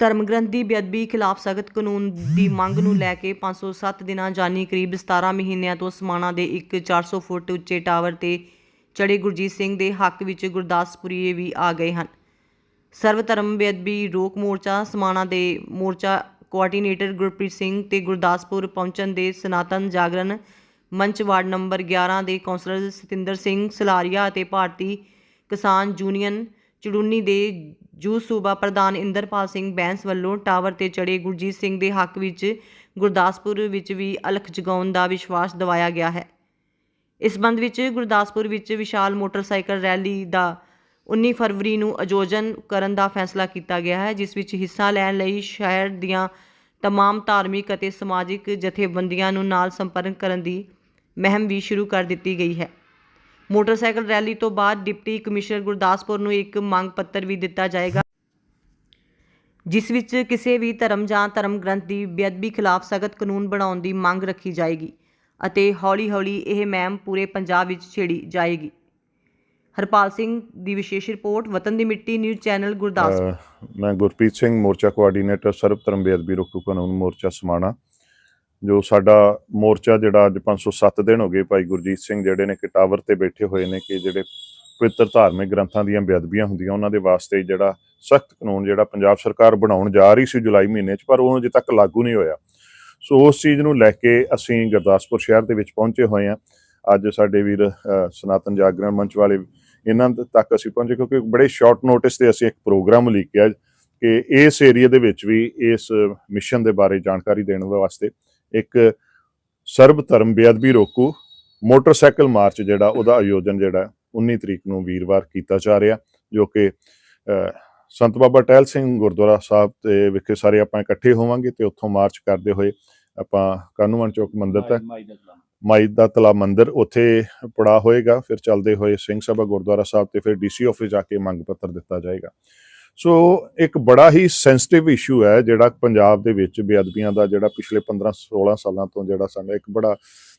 ਧਰਮ ਗ੍ਰੰਥ ਦੀ ਬੇਅਦਬੀ ਖਿਲਾਫ ਸਖਤ ਕਾਨੂੰਨ ਦੀ ਮੰਗ ਨੂੰ ਲੈ ਕੇ 507 ਦਿਨਾਂ ਜਾਨੀ ਕਰੀਬ 17 ਮਹੀਨਿਆਂ ਤੋਂ ਸਮਾਣਾ ਦੇ ਇੱਕ 400 ਫੁੱਟ ਉੱਚੇ ਟਾਵਰ ਤੇ ਚੜੇ ਗੁਰਜੀਤ ਸਿੰਘ ਦੇ ਹੱਕ ਵਿੱਚ ਗੁਰਦਾਸਪੁਰੀਏ ਵੀ ਆ ਗਏ ਹਨ। ਸਰਵ ਧਰਮ ਬੇਅਦਬੀ ਰੋਕ ਮੋਰਚਾ, ਸਮਾਣਾ ਦੇ ਮੋਰਚਾ ਕੋਆਰਡੀਨੇਟਰ ਗੁਰਪ੍ਰੀਤ ਸਿੰਘ ਤੇ ਗੁਰਦਾਸਪੁਰ ਪਹੁੰਚਣ ਦੇ ਸਨਾਤਨ ਜਾਗਰਣ ਮੰਚ ਵਾਰਡ ਨੰਬਰ 11 ਦੇ ਕੌਂਸਲਰ ਸਤਿੰਦਰ ਸਿੰਘ ਸਲਾਰੀਆ ਅਤੇ ਭਾਰਤੀ ਕਿਸਾਨ ਯੂਨੀਅਨ ਚੜੂਨੀ ਦੇ ਜੂ ਸੂਬਾ ਪ੍ਰਧਾਨ ਇੰਦਰਪਾਲ ਸਿੰਘ ਬੈਂਸ ਵੱਲੋਂ ਟਾਵਰ ਤੇ ਚੜੇ ਗੁਰਜੀਤ ਸਿੰਘ ਦੇ ਹੱਕ ਵਿੱਚ ਗੁਰਦਾਸਪੁਰ ਵਿੱਚ ਵੀ ਅਲਖ ਜਗਾਉਣ ਦਾ ਵਿਸ਼ਵਾਸ ਦਿਵਾਇਆ ਗਿਆ ਹੈ ਇਸ ਸੰਬੰਧ ਵਿੱਚ ਗੁਰਦਾਸਪੁਰ ਵਿੱਚ ਵਿਸ਼ਾਲ ਮੋਟਰਸਾਈਕਲ ਰੈਲੀ ਦਾ 19 ਫਰਵਰੀ ਨੂੰ ਆਯੋਜਨ ਕਰਨ ਦਾ ਫੈਸਲਾ ਕੀਤਾ ਗਿਆ ਹੈ ਜਿਸ ਵਿੱਚ ਹਿੱਸਾ ਲੈਣ ਲਈ ਸ਼ਹਿਰ ਦੀਆਂ तमाम ਧਾਰਮਿਕ ਅਤੇ ਸਮਾਜਿਕ ਜਥੇਬੰਦੀਆਂ ਨੂੰ ਨਾਲ ਸੰਪਰਕ ਕਰਨ ਦੀ ਮਹਿਮ ਵੀ ਸ਼ੁਰੂ ਕਰ ਦਿੱਤੀ ਗਈ ਹੈ ਮੋਟਰਸਾਈਕਲ ਰੈਲੀ ਤੋਂ ਬਾਅਦ ਡਿਪਟੀ ਕਮਿਸ਼ਨਰ ਗੁਰਦਾਸਪੁਰ ਨੂੰ ਇੱਕ ਮੰਗ ਪੱਤਰ ਵੀ ਦਿੱਤਾ ਜਾਏਗਾ। ਜਿਸ ਵਿੱਚ ਕਿਸੇ ਵੀ ਧਰਮ ਜਾਂ ਧਰਮ ਗ੍ਰੰਥ ਦੀ ਬੇਅਦਬੀ ਖਿਲਾਫ ਸਖਤ ਕਾਨੂੰਨ ਬਣਾਉਣ ਦੀ ਮੰਗ ਰੱਖੀ ਜਾਏਗੀ ਅਤੇ ਹੌਲੀ-ਹੌਲੀ ਇਹ ਮਹਿਮ ਪੂਰੇ ਪੰਜਾਬ ਵਿੱਚ ਛੇੜੀ ਜਾਏਗੀ। ਹਰਪਾਲ ਸਿੰਘ ਦੀ ਵਿਸ਼ੇਸ਼ ਰਿਪੋਰਟ, ਵਤਨ ਦੀ ਮਿੱਟੀ, ਨਿਊਜ਼ ਚੈਨਲ ਗੁਰਦਾਸਪੁਰ। ਮੈਂ ਗੁਰਪ੍ਰੀਤ ਸਿੰਘ, ਮੋਰਚਾ ਕੋਆਰਡੀਨੇਟਰ ਸਰਬ ਧਰਮ ਬੇਅਦਬੀ ਰੋਕੂ ਕਾਨੂੰਨ ਮੋਰਚਾ ਸਮਾਣਾ। ਜੋ ਸਾਡਾ ਮੋਰਚਾ ਜਿਹੜਾ ਅੱਜ 507 ਦਿਨ ਹੋ ਗਏ ਭਾਈ ਗੁਰਜੀਤ ਸਿੰਘ ਜਿਹੜੇ ਨੇ ਕਿ ਟਾਵਰ ਤੇ ਬੈਠੇ ਹੋਏ ਨੇ ਕਿ ਜਿਹੜੇ ਪਵਿੱਤਰ ਧਾਰਮਿਕ ਗ੍ਰੰਥਾਂ ਦੀਆਂ ਬੇਅਦਬੀਆਂ ਹੁੰਦੀਆਂ, ਉਹਨਾਂ ਦੇ ਵਾਸਤੇ ਜਿਹੜਾ ਸਖਤ ਕਾਨੂੰਨ ਜਿਹੜਾ ਪੰਜਾਬ ਸਰਕਾਰ ਬਣਾਉਣ ਜਾ ਰਹੀ ਸੀ ਜੁਲਾਈ ਮਹੀਨੇ 'ਚ, ਪਰ ਉਹ ਅਜੇ ਤੱਕ ਲਾਗੂ ਨਹੀਂ ਹੋਇਆ। ਸੋ ਉਸ ਚੀਜ਼ ਨੂੰ ਲੈ ਕੇ ਅਸੀਂ ਗੁਰਦਾਸਪੁਰ ਸ਼ਹਿਰ ਦੇ ਵਿੱਚ ਪਹੁੰਚੇ ਹੋਏ ਹਾਂ। ਅੱਜ ਸਾਡੇ ਵੀਰ ਸਨਾਤਨ ਜਾਗਰਣ ਮੰਚ ਵਾਲੇ ਇਹਨਾਂ ਤੱਕ ਅਸੀਂ ਪਹੁੰਚੇ ਕਿਉਂਕਿ ਬੜੇ ਸ਼ਾਰਟ ਨੋਟਿਸ ਤੇ ਅਸੀਂ ਇੱਕ ਪ੍ਰੋਗਰਾਮ ਲਿਖਿਆ ਕਿ ਇਸ ਏਰੀਆ ਦੇ ਵਿੱਚ ਵੀ ਇਸ ਮਿਸ਼ਨ ਦੇ ਬਾਰੇ ਜਾਣਕਾਰੀ ਦੇਣ ਵਾਸਤੇ ਇੱਕ ਸਰਬ ਧਰਮ ਬੇਅਦਬੀ ਰੋਕੂ ਮੋਟਰਸਾਈਕਲ ਮਾਰਚ ਜਿਹੜਾ ਉਹਦਾ ਆਯੋਜਨ ਜਿਹੜਾ 19 ਤਰੀਕ ਨੂੰ ਵੀਰਵਾਰ ਕੀਤਾ ਜਾ ਰਿਹਾ ਜੋ ਕਿ ਸੰਤ ਬਾਬਾ ਟਹਿਲ ਸਿੰਘ ਗੁਰਦੁਆਰਾ ਸਾਹਿਬ ਤੇ ਵਿਖੇ ਸਾਰੇ ਆਪਾਂ ਇਕੱਠੇ ਹੋਵਾਂਗੇ ਤੇ ਉੱਥੋਂ ਮਾਰਚ ਕਰਦੇ ਹੋਏ ਆਪਾਂ ਕਾਨੂੰਨ ਚੌਕ ਮੰਦਿਰ ਤੱਕ ਮਾਈ ਦਾ ਤਲਾ ਮੰਦਿਰ ਉੱਥੇ ਪੜਾ ਹੋਏਗਾ ਫਿਰ ਚੱਲਦੇ ਹੋਏ ਸਿੰਘ ਸਭਾ ਗੁਰਦੁਆਰਾ ਸਾਹਿਬ ਤੇ ਫਿਰ ਡੀਸੀ ਆਫਿਸ ਜਾ ਕੇ ਮੰਗ ਪੱਤਰ ਦਿੱਤਾ ਜਾਏਗਾ। ਸੋ ਇੱਕ ਬੜਾ ਹੀ ਸੈਂਸਿਟਿਵ ਇਸ਼ੂ ਹੈ ਜਿਹੜਾ ਪੰਜਾਬ ਦੇ ਵਿੱਚ ਬੇਅਦਬੀਆਂ ਦਾ ਜਿਹੜਾ ਪਿਛਲੇ 15 16 ਸਾਲਾਂ ਤੋਂ ਜਿਹੜਾ ਸਾਡਾ ਇੱਕ ਬੜਾ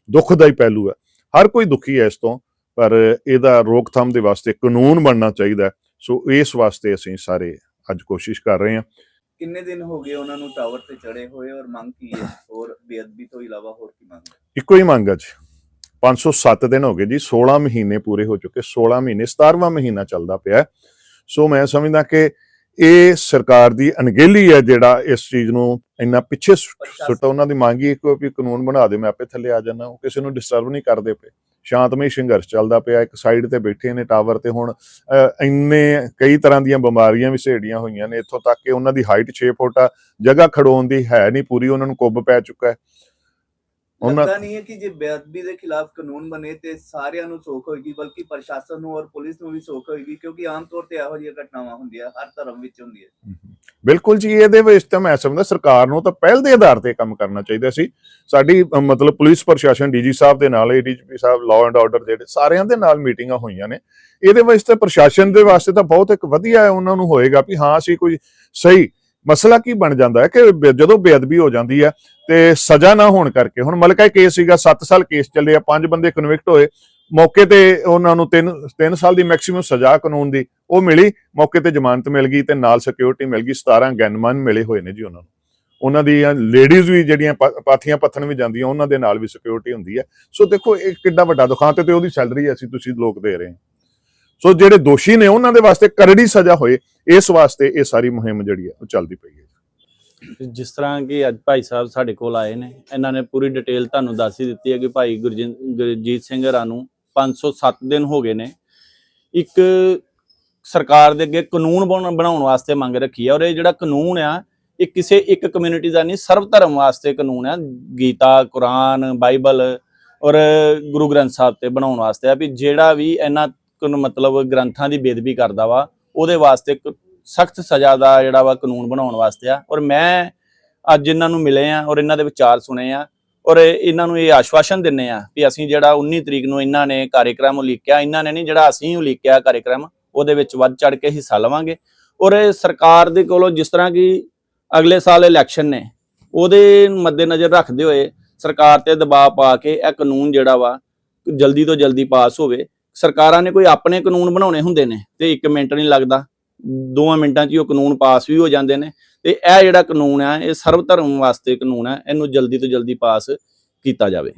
ਦੁਖਦਾਈ ਪਹਿਲੂ ਹੈ ਹਰ ਕੋਈ ਦੁਖੀ ਹੈ ਇਸ ਤੋਂ ਪਰ ਇਹਦਾ ਰੋਕਥਾਮ ਦੇ ਵਾਸਤੇ ਕਾਨੂੰਨ ਬਣਨਾ ਚਾਹੀਦਾ। ਸੋ ਇਸ ਵਾਸਤੇ ਅਸੀਂ ਸਾਰੇ ਅੱਜ ਕੋਸ਼ਿਸ਼ ਕਰ ਰਹੇ ਹਾਂ ਕਿੰਨੇ ਦਿਨ ਹੋ ਗਏ ਉਹਨਾਂ ਨੂੰ ਟਾਵਰ ਤੇ ਚੜੇ ਹੋਏ ਔਰ ਮੰਗ ਕੀ ਹੈ ਹੋਰ ਬੇਅਦਬੀ ਤੋਂ ਇਲਾਵਾ ਹੋਰ ਕੀ ਮੰਗ ਹੈ? ਇੱਕੋ ਹੀ ਮੰਗ ਹੈ ਜੀ 507 ਦਿਨ ਹੋ ਗਏ ਜੀ 16 ਮਹੀਨੇ ਪੂਰੇ ਹੋ ਚੁੱਕੇ 16 ਮਹੀਨੇ 17ਵਾਂ ਮਹੀਨਾ ਚੱਲਦਾ ਪਿਆ ਹੈ। ਸੋ ਮੈਂ ਸਮਝਦਾ ਕਿ ਇਹ ਸਰਕਾਰ ਦੀ ਅਣਗਹਿਲੀ ਹੈ ਜਿਹੜਾ ਇਸ ਚੀਜ਼ ਨੂੰ ਇੰਨਾ ਪਿੱਛੇ ਸੁੱਟ- ਉਹਨਾਂ ਦੀ ਮੰਗ ਹੀ ਇੱਕ ਵੀ ਕਾਨੂੰਨ ਬਣਾ ਦੇ ਮੈਂ ਆਪੇ ਥੱਲੇ ਆ ਜਾਣਾ ਉਹ ਕਿਸੇ ਨੂੰ ਡਿਸਟਰਬ ਨਹੀਂ ਕਰਦੇ ਪਏ। ਸ਼ਾਂਤਮਈ ਸੰਘਰਸ਼ ਚੱਲਦਾ ਪਿਆ। ਇੱਕ ਸਾਈਡ ਤੇ ਬੈਠੇ ਨੇ ਟਾਵਰ ਤੇ ਹੁਣ ਇੰਨੇ ਕਈ ਤਰ੍ਹਾਂ ਦੀਆਂ ਬਿਮਾਰੀਆਂ ਵੀ ਸੇੜੀਆਂ ਹੋਈਆਂ ਨੇ। ਇੱਥੋਂ ਤੱਕ ਕਿ ਉਹਨਾਂ ਦੀ ਹਾਈਟ 6 ਫੁੱਟ ਆ। ਜਗ੍ਹਾ ਖੜੋਣ ਦੀ ਹੈ ਨਹੀਂ ਪੂਰੀ। ਉਹਨਾਂ ਨੂੰ ਕੁੱਬ ਪੈ ਚੁੱਕਾ ਹੈ। ਉਹਨਾਂ ਲੱਗਦਾ ਨਹੀਂ ਹੈ ਕਿ ਜੇ ਬੇਅਦਬੀ ਦੇ ਖਿਲਾਫ ਕਾਨੂੰਨ ਬਣੇ ਤੇ ਸਾਰਿਆਂ ਨੂੰ ਸੋਖ ਹੋਏਗੀ ਬਲਕਿ ਪ੍ਰਸ਼ਾਸਨ ਨੂੰ ਔਰ ਪੁਲਿਸ ਨੂੰ ਵੀ ਸੋਖ ਹੋਏਗੀ ਕਿਉਂਕਿ ਆਮ ਤੌਰ ਤੇ ਇਹੋ ਜਿਹੀਆਂ ਘਟਨਾਵਾਂ ਹੁੰਦੀਆਂ ਹਰ ਧਰਮ ਵਿੱਚ ਹੁੰਦੀ ਹੈ ਬਿਲਕੁਲ ਜੀ ਇਹਦੇ ਵਿੱਚ ਤਾਂ ਮੈਂ ਸਮਝਦਾ ਸਰਕਾਰ ਨੂੰ ਤਾਂ ਪਹਿਲ ਦੇ ਆਧਾਰ ਤੇ ਕੰਮ ਕਰਨਾ ਚਾਹੀਦਾ ਸੀ। ਸਾਡੀ ਮਤਲਬ ਪੁਲਿਸ ਪ੍ਰਸ਼ਾਸਨ ਡੀਜੀ ਸਾਹਿਬ ਦੇ ਨਾਲ ਏਡੀਜੀਪੀ ਸਾਹਿਬ ਲਾਅ ਐਂਡ ਆਰਡਰ ਜਿਹੜੇ ਸਾਰਿਆਂ ਦੇ ਨਾਲ ਮੀਟਿੰਗਾਂ ਹੋਈਆਂ ਨੇ। ਇਹਦੇ ਵਿੱਚ ਤਾਂ ਪ੍ਰਸ਼ਾਸਨ ਦੇ ਵਾਸਤੇ ਤਾਂ ਬਹੁਤ ਇੱਕ ਵਧੀਆ ਹੈ ਉਹਨਾਂ ਨੂੰ ਹੋਏਗਾ ਵੀ ਹਾਂ ਅਸੀਂ ਕੋਈ ਸਹੀ ਮਸਲਾ ਕੀ ਬਣ ਜਾਂਦਾ ਹੈ ਕਿ ਜਦੋਂ ਬੇਅਦਬੀ ਹੋ ਜਾਂਦੀ ਹੈ ਤੇ ਸਜ਼ਾ ਨਾ ਹੋਣ ਕਰਕੇ। ਹੁਣ ਮਲਕਾ ਕੇਸ ਸੀਗਾ 7 ਸਾਲ ਕੇਸ ਚੱਲੇ ਆ, ਪੰਜ ਬੰਦੇ ਕਨਵਿਕਟ ਹੋਏ। ਮੌਕੇ ਤੇ ਉਹਨਾਂ ਨੂੰ 3 3 ਸਾਲ ਦੀ ਮੈਕਸਿਮਮ ਸਜ਼ਾ ਕਾਨੂੰਨ ਦੀ ਉਹ ਮਿਲੀ। ਮੌਕੇ ਤੇ ਜ਼ਮਾਨਤ ਮਿਲ ਗਈ ਤੇ ਨਾਲ ਸਿਕਿਉਰਿਟੀ ਮਿਲ ਗਈ। 17 ਗਨਮੈਨ ਮਿਲੇ ਹੋਏ ਨੇ ਜੀ ਉਹਨਾਂ ਨੂੰ। ਉਹਨਾਂ ਦੀਆਂ ਲੇਡੀਜ਼ ਵੀ ਜਿਹੜੀਆਂ ਪਾਥੀਆਂ ਪੱਥਣ ਵੀ ਜਾਂਦੀਆਂ, ਉਹਨਾਂ ਦੇ ਨਾਲ ਵੀ ਸਿਕਿਉਰਿਟੀ ਹੁੰਦੀ ਹੈ। ਸੋ ਦੇਖੋ, ਇਹ ਕਿੱਡਾ ਵੱਡਾ ਦੁਕਾਨ ਤੇ ਤੇ ਉਹਦੀ ਸੈਲਰੀ ਅਸੀਂ ਤੁਸੀਂ ਲੋਕ ਦੇ ਰਹੇ ਹਾਂ। ਸੋ ਜਿਹੜੇ ਦੋਸ਼ੀ ਨੇ ਉਹਨਾਂ ਦੇ ਵਾਸਤੇ ਕਰੜੀ ਸਜ਼ਾ ਹੋਏ, ਇਸ ਵਾਸਤੇ ਇਹ ਸਾਰੀ ਮੁਹਿੰਮ ਜਿਹੜੀ ਹੈ ਉਹ ਚੱਲਦੀ ਪਈ ਹੈ। ਜਿਸ ਤਰ੍ਹਾਂ ਕਿ ਅੱਜ ਭਾਈ ਸਾਹਿਬ ਸਾਡੇ ਕੋਲ ਆਏ ਨੇ, ਇਹਨਾਂ ਨੇ ਪੂਰੀ ਡਿਟੇਲ ਤੁਹਾਨੂੰ ਦੱਸ ਹੀ ਦਿੱਤੀ ਹੈ ਕਿ ਭਾਈ ਗੁਰਜੀਤ ਸਿੰਘ ਹਰਾਂ ਨੂੰ 507 ਦਿਨ ਹੋ ਗਏ ਨੇ। ਇੱਕ ਸਰਕਾਰ ਦੇ ਅੱਗੇ ਕਾਨੂੰਨ ਬਣ- ਬਣਾਉਣ ਵਾਸਤੇ ਮੰਗ ਰੱਖੀ ਹੈ ਔਰ ਇਹ ਜਿਹੜਾ ਕਾਨੂੰਨ ਆ, ਇਹ ਕਿਸੇ ਇੱਕ ਕਮਿਊਨਿਟੀ ਦਾ ਨਹੀਂ, ਸਰਵ ਧਰਮ ਵਾਸਤੇ ਕਾਨੂੰਨ ਆ, ਗੀਤਾ, ਕੁਰਾਨ, ਬਾਈਬਲ ਔਰ ਗੁਰੂ ਗ੍ਰੰਥ ਸਾਹਿਬ ਤੇ ਬਣਾਉਣ ਵਾਸਤੇ ਆ ਵੀ ਜਿਹੜਾ ਵੀ ਇਹਨਾਂ ਮਤਲਬ ਗ੍ਰੰਥਾਂ ਦੀ ਬੇਦਬੀ ਕਰਦਾ ਵਾ, ਉਹਦੇ ਵਾਸਤੇ ਸਖਤ ਸਜ਼ਾ ਦਾ ਜਿਹੜਾ ਵਾ ਕਾਨੂੰਨ ਬਣਾਉਣ ਵਾਸਤੇ ਆ। ਔਰ ਮੈਂ ਅੱਜ ਇਹਨਾਂ ਨੂੰ ਮਿਲੇ ਆ ਔਰ ਇਹਨਾਂ ਦੇ ਵਿਚਾਰ ਸੁਣੇ ਆ ਔਰ ਇਹਨਾਂ ਨੂੰ ਇਹ ਆਸ਼ਵਾਸਨ ਦਿੰਨੇ ਆ ਕਿ ਅਸੀਂ ਜਿਹੜਾ 19 ਤਰੀਕ ਨੂੰ ਇਹਨਾਂ ਨੇ ਕਾਰਜਕ੍ਰਮ ਉਲੀਕਿਆ, ਇਹਨਾਂ ਨੇ ਨਹੀਂ ਜਿਹੜਾ ਅਸੀਂ ਉਲੀਕਿਆ ਕਾਰਜਕ੍ਰਮ ਉਹਦੇ ਵਿੱਚ ਵੱਧ ਚੜ ਕੇ ਹਿੱਸਾ ਲਵਾਂਗੇ। ਔਰ ਸਰਕਾਰ ਦੇ ਕੋਲੋਂ ਜਿਸ ਤਰ੍ਹਾਂ ਕਿ ਅਗਲੇ ਸਾਲ ਇਲੈਕਸ਼ਨ ਨੇ, ਉਹਦੇ ਮੱਦੇਨਜ਼ਰ ਰੱਖਦੇ ਹੋਏ ਸਰਕਾਰ ਤੇ ਦਬਾਅ ਪਾ ਕੇ ਇਹ ਕਾਨੂੰਨ ਜਿਹੜਾ ਵਾ ਜਲਦੀ ਤੋਂ ਜਲਦੀ ਪਾਸ ਹੋਵੇ। ਸਰਕਾਰਾਂ ਨੇ ਕੋਈ ਆਪਣੇ ਕਾਨੂੰਨ ਬਣਾਉਣੇ ਹੁੰਦੇ ਨੇ ਤੇ 1 ਮਿੰਟ ਨਹੀਂ ਲੱਗਦਾ। ਦੋਵਾਂ ਮਿੰਟਾਂ 'ਚ ਹੀ ਉਹ ਕਾਨੂੰਨ ਪਾਸ ਵੀ ਹੋ ਜਾਂਦੇ ਨੇ ਤੇ ਇਹ ਜਿਹੜਾ ਕਾਨੂੰਨ ਆ, ਇਹ ਸਰਵ ਧਰਮ ਵਾਸਤੇ ਕਾਨੂੰਨ ਆ, ਇਹਨੂੰ ਜਲਦੀ ਤੋਂ ਜਲਦੀ ਪਾਸ ਕੀਤਾ ਜਾਵੇ।